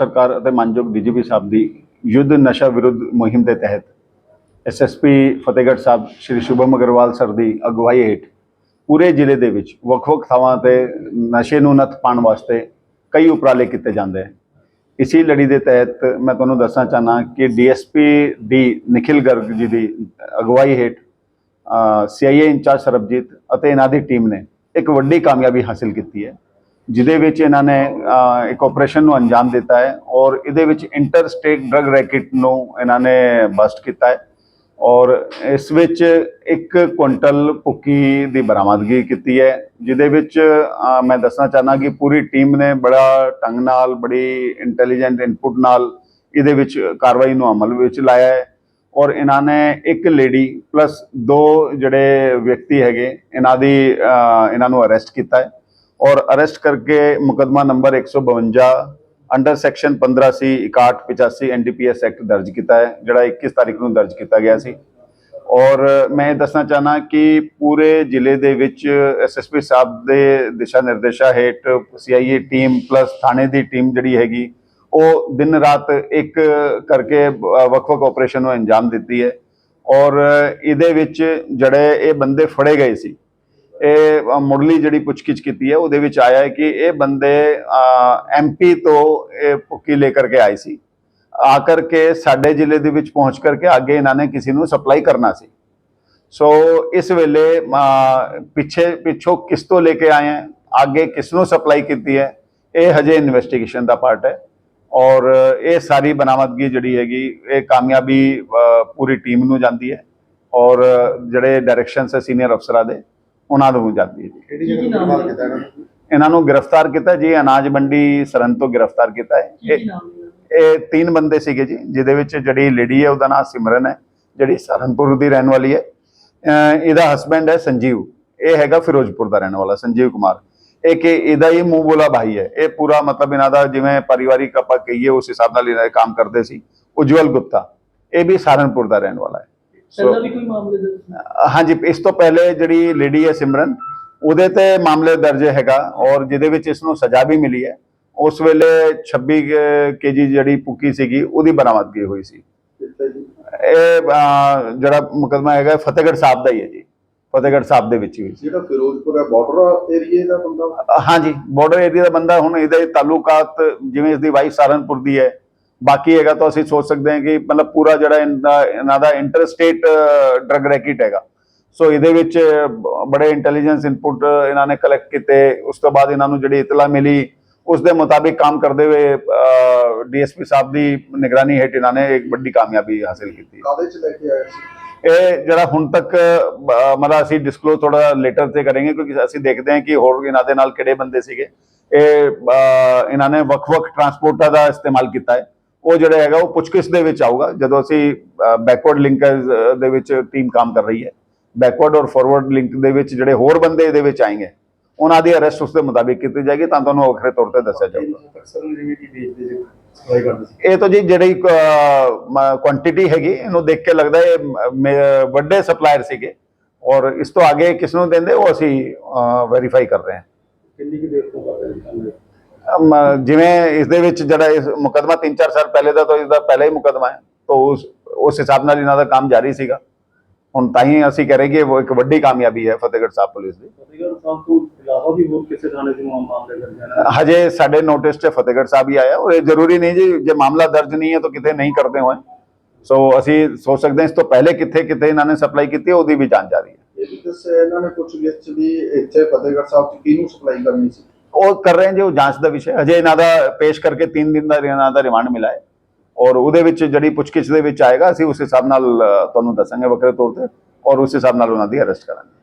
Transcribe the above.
ਸਰਕਾਰ ਅਤੇ ਮਾਨਯੋਗ ਡੀਜੀਪੀ ਸਾਹਿਬ ਦੀ ਯੁੱਧ ਨਸ਼ਾ ਵਿਰੁੱਧ ਮੁਹਿੰਮ ਦੇ ਤਹਿਤ ਐਸਐਸਪੀ ਫਤਿਹਗੜ੍ਹ ਸਾਹਿਬ ਸ਼੍ਰੀ ਸ਼ੁਭਮ ਅਗਰਵਾਲ ਸਰ ਦੀ ਅਗਵਾਈ ਹੇਠ ਪੂਰੇ ਜ਼ਿਲ੍ਹੇ ਦੇ ਵਿੱਚ ਵੱਖ-ਵੱਖ ਥਾਵਾਂ ਤੇ ਨਸ਼ੇ ਨੂੰ ਨੱਥ ਪਾਉਣ ਵਾਸਤੇ ਕਈ ਉਪਰਾਲੇ ਕੀਤੇ ਜਾਂਦੇ ਹਨ। ਇਸੀ ਲੜੀ ਦੇ ਤਹਿਤ ਮੈਂ ਤੁਹਾਨੂੰ ਦੱਸਣਾ ਚਾਹਨਾ ਕਿ ਡੀਐਸਪੀ ਡੀ ਨਿਖਿਲ ਗਰਗ ਜੀ ਦੀ ਅਗਵਾਈ ਹੇਠ ਸੀਆਈਏ ਇੰਚਾਰਜ ਸਰਬਜੀਤ ਅਤੇ ਇਹਨਾਂ ਦੀ ਟੀਮ ਨੇ ਇੱਕ ਵੱਡੀ ਕਾਮਯਾਬੀ ਹਾਸਲ ਕੀਤੀ ਹੈ। ਜਿਹਦੇ ਵਿੱਚ ਇਹਨਾਂ ਨੇ ਇੱਕ ਆਪਰੇਸ਼ਨ ਨੂੰ ਅੰਜਾਮ ਦਿੱਤਾ ਹੈ ਔਰ ਇਹਦੇ ਵਿੱਚ ਇੰਟਰ ਸਟੇਟ ਡਰਗ ਰੈਕੇਟ ਨੂੰ ਇਹਨਾਂ ਨੇ ਬਸਟ ਕੀਤਾ ਹੈ ਔਰ ਇਸ ਵਿੱਚ ਇੱਕ ਕੁਇੰਟਲ ਭੁੱਕੀ ਦੀ ਬਰਾਮਦਗੀ ਕੀਤੀ ਹੈ, ਜਿਹਦੇ ਵਿੱਚ ਮੈਂ ਦੱਸਣਾ ਚਾਹਨਾ ਕਿ ਪੂਰੀ ਟੀਮ ਨੇ ਬੜਾ ਢੰਗ ਨਾਲ, ਬੜੀ ਇੰਟੈਲੀਜੈਂਟ ਇਨਪੁਟ ਨਾਲ ਇਹਦੇ ਵਿੱਚ ਕਾਰਵਾਈ ਨੂੰ ਅਮਲ ਵਿੱਚ ਲਾਇਆ ਹੈ ਔਰ ਇਹਨਾਂ ਨੇ ਇੱਕ ਲੇਡੀ ਪਲੱਸ ਦੋ ਜਿਹੜੇ ਵਿਅਕਤੀ ਹੈਗੇ, ਇਹਨਾਂ ਦੀ ਇਹਨਾਂ ਨੂੰ ਅਰੈਸਟ ਕੀਤਾ ਹੈ। ਔਰ ਅਰੈਸਟ ਕਰਕੇ ਮੁਕਦਮਾ number 152 under section 15 C 6185 NDPS act ਦਰਜ ਕੀਤਾ ਹੈ, ਜਿਹੜਾ 21 ਤਾਰੀਖ ਨੂੰ ਦਰਜ ਕੀਤਾ ਗਿਆ ਸੀ। ਔਰ ਮੈਂ ਇਹ ਦੱਸਣਾ ਚਾਹਨਾ ਕਿ ਪੂਰੇ ਜ਼ਿਲ੍ਹੇ ਦੇ ਵਿੱਚ ਐਸਐਸਪੀ ਸਾਹਿਬ ਦੇ ਦਿਸ਼ਾ ਨਿਰਦੇਸ਼ਾਂ ਹੇਠ ਸੀਆਈਏ ਟੀਮ ਪਲੱਸ ਥਾਣੇ ਦੀ ਟੀਮ ਜਿਹੜੀ ਹੈਗੀ, ਉਹ ਦਿਨ ਰਾਤ ਇੱਕ ਕਰਕੇ ਵੱਖ-ਵੱਖ ਆਪਰੇਸ਼ਨ ਨੂੰ ਅੰਜਾਮ ਦਿੱਤੀ ਹੈ। ਔਰ ਇਹਦੇ ਵਿੱਚ ਜਿਹੜੇ ਇਹ ਬੰਦੇ ਫੜੇ ਗਏ ਸੀ ਇਹ ਮੁੱਢਲੀ ਜਿਹੜੀ ਪੁੱਛਗਿੱਛ ਕੀਤੀ ਹੈ, ਉਹਦੇ ਵਿੱਚ ਆਇਆ ਹੈ ਕਿ ਇਹ ਬੰਦੇ ਐਮਪੀ ਤੋਂ ਇਹ ਭੁੱਕੀ ਲੈ ਕਰਕੇ ਆਏ ਸੀ। ਆ ਕਰਕੇ ਸਾਡੇ ਜ਼ਿਲ੍ਹੇ ਦੇ ਵਿੱਚ ਪਹੁੰਚ ਕਰਕੇ ਅੱਗੇ ਇਹਨਾਂ ਨੇ ਕਿਸੇ ਨੂੰ ਸਪਲਾਈ ਕਰਨਾ ਸੀ। ਸੋ ਇਸ ਵੇਲੇ ਪਿੱਛੇ, ਪਿੱਛੋਂ ਕਿਸ ਤੋਂ ਲੈ ਕੇ ਆਏ ਹੈ, ਅੱਗੇ ਕਿਸ ਨੂੰ ਸਪਲਾਈ ਕੀਤੀ ਹੈ, ਇਹ ਹਜੇ ਇਨਵੈਸਟੀਗੇਸ਼ਨ ਦਾ ਪਾਰਟ ਹੈ। ਔਰ ਇਹ ਸਾਰੀ ਬਨਾਮਦਗੀ ਜਿਹੜੀ ਹੈਗੀ, ਇਹ ਕਾਮਯਾਬੀ ਪੂਰੀ ਟੀਮ ਨੂੰ ਜਾਂਦੀ ਹੈ। ਔਰ ਜਿਹੜੇ ਡਾਇਰੈਕਸ਼ਨਸ ਹੈ, ਸੀਨੀਅਰ ਅਫਸਰਾਂ ਦੇ ਉਹਨਾਂ ਨੂੰ ਜਾਂਦੀ ਹੈ ਜੀ। ਕਿਹੜੀ ਜਗ੍ਹਾ ਤੋਂ ਗ੍ਰਿਫਤਾਰ ਕੀਤਾ ਇਹਨਾਂ ਨੂੰ? ਇਹਨਾਂ ਨੂੰ ਗ੍ਰਿਫਤਾਰ ਕੀਤਾ ਜੀ ਅਨਾਜ ਮੰਡੀ ਸਰਹੰਦ ਤੋਂ ਗ੍ਰਿਫਤਾਰ ਕੀਤਾ ਹੈ। ਇਹ ਇਹ ਤਿੰਨ ਬੰਦੇ ਸੀਗੇ ਜੀ ਜਿਹਦੇ ਵਿੱਚ ਜਿਹੜੀ ਲੇਡੀ ਹੈ ਉਹਦਾ ਨਾਮ ਸਿਮਰਨ ਹੈ ਜਿਹੜੀ ਸਹਾਰਨਪੁਰ ਦੀ ਰਹਿਣ ਵਾਲੀ ਹੈ। ਅਹ ਇਹਦਾ ਹਸਬੰਡ ਹੈ ਸੰਜੀਵ। ਇਹ ਹੈਗਾ ਫਿਰੋਜ਼ਪੁਰ ਦਾ ਰਹਿਣ ਵਾਲਾ ਸੰਜੀਵ ਕੁਮਾਰ। ਇਹ ਕਿ ਇਹਦਾ ਹੀ ਮੂੰਹ ਬੋਲਾ ਭਾਈ ਹੈ। ਇਹ ਪੂਰਾ ਮਤਲਬ ਇਹਨਾਂ ਦਾ ਜਿਵੇਂ ਪਰਿਵਾਰਿਕ ਆਪਾਂ ਕਹੀਏ ਉਸ ਹਿਸਾਬ ਨਾਲ ਇਹਨਾਂ ਇਹ ਕੰਮ ਕਰਦੇ ਸੀ। ਉਜਵਲ ਗੁਪਤਾ। ਇਹ ਵੀ ਸਹਾਰਨਪੁਰ ਦਾ ਰਹਿਣ ਵਾਲਾ ਹੈ। ਪਹਿਲਾਂ ਵੀ ਕੋਈ ਮਾਮਲੇ ਦਰਜ ਸੀ? ਹਾਂਜੀ ਇਸ ਤੋਂ ਪਹਿਲੇ ਜਿਹੜੀ ਲੇਡੀ ਹੈ ਸਿਮਰਨ ਉਹਦੇ ਤੇ ਮਾਮਲੇ ਦਰਜ ਹੈਗਾ ਔਰ ਜਿਹਦੇ ਵਿੱਚ ਇਸ ਨੂੰ ਸਜ਼ਾ ਵੀ ਮਿਲੀ ਹੈ। ਉਸ ਵੇਲੇ 26 ਕੇਜੀ ਜਿਹੜੀ ਪੁੱਕੀ ਸੀਗੀ ਉਹਦੀ ਬਰਾਮਦਗੀ ਹੋਈ ਸੀ। ਇਹ ਜਿਹੜਾ ਮੁਕਦਮਾ ਹੈਗਾ ਫਤਿਹਗੜ੍ਹ ਸਾਹਿਬ ਦਾ ਹੀ ਹੈ ਜੀ। ਫਤਿਹਗੜ੍ਹ ਸਾਹਿਬ ਦੇ ਵਿੱਚ ਹੀ ਜਿਹੜਾ ਫਿਰੋਜ਼ਪੁਰ ਹੈ ਬਾਰਡਰ ਏਰੀਏ ਦਾ ਬੰਦਾ? ਹਾਂਜੀ ਬਾਰਡਰ ਏਰੀਆ ਦਾ ਬੰਦਾ ਹੁਣ ਇਹਦੇ ਤਾਲੁਕਾਤ ਜਿਵੇਂ ਇਸ ਦੀ ਵਾਈਫ ਸਹਾਰਨਪੁਰ ਦੀ ਹੈ ਬਾਕੀ ਹੈਗਾ ਤਾਂ ਅਸੀਂ ਸੋਚ ਸਕਦੇ ਹਾਂ ਕਿ ਮਤਲਬ ਪੂਰਾ ਜਿਹੜਾ ਇਹਨਾਂ ਦਾ ਇੰਟਰ ਸਟੇਟ ਡਰਗ ਰੈਕੇਟ ਹੈਗਾ। ਸੋ ਇਹਦੇ ਵਿੱਚ ਬੜੇ ਇੰਟੈਲੀਜੈਂਸ ਇਨਪੁਟ ਇਹਨਾਂ ਨੇ ਕਲੈਕਟ ਕੀਤੇ। ਉਸ ਤੋਂ ਬਾਅਦ ਇਹਨਾਂ ਨੂੰ ਜਿਹੜੀ ਇਤਲਾ ਮਿਲੀ ਉਸ ਦੇ ਮੁਤਾਬਿਕ ਕੰਮ ਕਰਦੇ ਹੋਏ ਡੀਐਸਪੀ ਸਾਹਿਬ ਦੀ ਨਿਗਰਾਨੀ ਹੇਠ ਇਹਨਾਂ ਨੇ ਇੱਕ ਵੱਡੀ ਕਾਮਯਾਬੀ ਹਾਸਲ ਕੀਤੀ। ਕਾਹਦੇ ਚ ਲੈ ਕੇ ਆਏ ਸੀ? ਇਹ ਜਿਹੜਾ ਹੁਣ ਤੱਕ ਮਤਲਬ ਅਸੀਂ ਡਿਸਕਲੋਜ਼ ਥੋੜਾ ਲੇਟਰ ਤੇ ਕਰਾਂਗੇ ਕਿਉਂਕਿ ਅਸੀਂ ਦੇਖਦੇ ਹਾਂ ਕਿ ਹੋਰ ਇਹਨਾਂ ਦੇ ਨਾਲ ਕਿਹੜੇ ਬੰਦੇ ਸੀਗੇ। ਇਹ ਇਹਨਾਂ ਨੇ ਵੱਖ-ਵੱਖ ਟਰਾਂਸਪੋਰਟਾਂ ਦਾ ਇਸਤੇਮਾਲ ਕੀਤਾ ਹੈ। ਉਹ ਜਿਹੜਾ ਹੈਗਾ, ਉਹ ਪੁੱਛਗਿੱਛ ਦੇ ਵਿੱਚ ਆਊਗਾ, ਜਦੋਂ ਅਸੀਂ ਬੈਕਵਰਡ ਲਿੰਕਰਸ ਦੇ ਵਿੱਚ ਟੀਮ ਕੰਮ ਕਰ ਰਹੀ ਹੈ। ਬੈਕਵਰਡ ਔਰ ਫਾਰਵਰਡ ਲਿੰਕ ਦੇ ਵਿੱਚ ਜਿਹੜੇ ਹੋਰ ਬੰਦੇ ਇਹਦੇ ਵਿੱਚ ਆਏਗੇ, ਉਹਨਾਂ ਦੀ ਅਰੈਸਟ ਉਸ ਦੇ ਮੁਤਾਬਿਕ ਕੀਤੀ ਜਾਏਗੀ, ਤਾਂ ਤੁਹਾਨੂੰ ਵੱਖਰੇ ਤੌਰ ਤੇ ਦੱਸਿਆ ਜਾਊਗਾ। ਇਹ ਤਾਂ ਜੀ ਜਿਹੜੀ ਕੁਆਂਟੀਟੀ ਹੈਗੀ, ਇਹਨੂੰ ਦੇਖ ਕੇ ਲੱਗਦਾ ਇਹ ਵੱਡੇ ਸਪਲਾਇਰ ਸੀਗੇ, ਔਰ ਇਸ ਤੋਂ ਅੱਗੇ ਕਿਸ ਨੂੰ ਦਿੰਦੇ, ਉਹ ਅਸੀਂ ਵੈਰੀਫਾਈ ਕਰ ਰਹੇ ਹਾਂ। ਕਿੰਨੀ ਕਿ ਦੇਰ ਤੋਂ ਕਰ ਰਹੇ ਸੀ ਜਿਵੇਂ ਇਸ ਦੇ ਵਿੱਚ ਜਿਹੜਾ ਇਸ ਮੁਕਦਮਾ 3-4 ਸਾਲ ਪਹਿਲੇ ਦਾ ਤਾਂ ਇਸ ਦਾ ਪਹਿਲਾ ਹੀ ਮੁਕਦਮਾ ਹੈ। ਤਾਂ ਉਸ ਉਸ ਹਿਸਾਬ ਨਾਲ ਇਹਨਾਂ ਦਾ ਕੰਮ ਜਾਰੀ ਸੀਗਾ। ਹੁਣ ਤਾਂ ਹੀ ਅਸੀਂ ਕਹਿ ਰਹੇ ਕਿ ਉਹ ਇੱਕ ਵੱਡੀ ਕਾਮਯਾਬੀ ਹੈ ਫਤਿਹਗੜ੍ਹ ਸਾਹਿਬ ਪੁਲਿਸ ਦੀ। ਫਤਿਹਗੜ੍ਹ ਸਾਹਿਬ ਤੋਂ ਇਲਾਵਾ ਵੀ ਹੋਰ ਕਿਸੇ ਥਾਣੇ ਦੇ ਮਾਮਲੇ ਦਰਜ ਹਨ ਹਜੇ ਸਾਡੇ ਨੋਟਿਸ 'ਚ ਫਤਿਹਗੜ੍ਹ ਸਾਹਿਬ ਹੀ ਆਇਆ। ਔਰ ਇਹ ਜ਼ਰੂਰੀ ਨਹੀਂ ਜੀ ਜੇ ਮਾਮਲਾ ਦਰਜ ਨਹੀਂ ਹੈ ਤਾਂ ਕਿਤੇ ਨਹੀਂ ਕਰਦੇ ਹੋਏ। ਸੋ ਅਸੀਂ ਸੋਚ ਸਕਦੇ ਹਾਂ ਇਸ ਤੋਂ ਪਹਿਲੇ ਕਿੱਥੇ ਕਿੱਥੇ ਇਹਨਾਂ ਨੇ ਸਪਲਾਈ ਕੀਤੀ ਉਹਦੀ ਵੀ ਜਾਂਚ ਜਾਰੀ ਹੈ। ਇਹ ਵੀ ਦੱਸਿਆ ਇਹਨਾਂ ਨੇ ਕੁਝ ਲਿਸਟ ਵੀ ਇੱਥੇ ਫਤਿਹਗੜ੍ਹ ਸਾਹਿਬ ਚ ਕਿਹਨੂੰ ਸਪਲਾਈ ਕਰਨੀ ਸੀ? ਉਹ ਕਰ ਰਹੇ ਹਾਂ ਉਹ ਜਾਂਚ ਦਾ ਵਿਸ਼ਾ ਹੈ। ਹਜੇ ਇਹਨਾਂ ਦਾ ਪੇਸ਼ ਕਰਕੇ 3 ਦਿਨ ਦਾ ਇਹਨਾਂ ਦਾ ਰਿਮਾਂਡ ਮਿਲਾ ਹੈ ਔਰ ਉਹਦੇ ਵਿੱਚ ਜਿਹੜੀ ਪੁੱਛਗਿੱਛ ਦੇ ਵਿੱਚ ਆਏਗਾ, ਅਸੀਂ ਉਸ ਹਿਸਾਬ ਨਾਲ ਤੁਹਾਨੂੰ ਦੱਸਾਂਗੇ ਵੱਖਰੇ ਤੌਰ ਤੇ, ਔਰ ਉਸ ਹਿਸਾਬ ਨਾਲ ਉਹਨਾਂ ਦੀ ਅਰੈਸਟ ਕਰਾਂਗੇ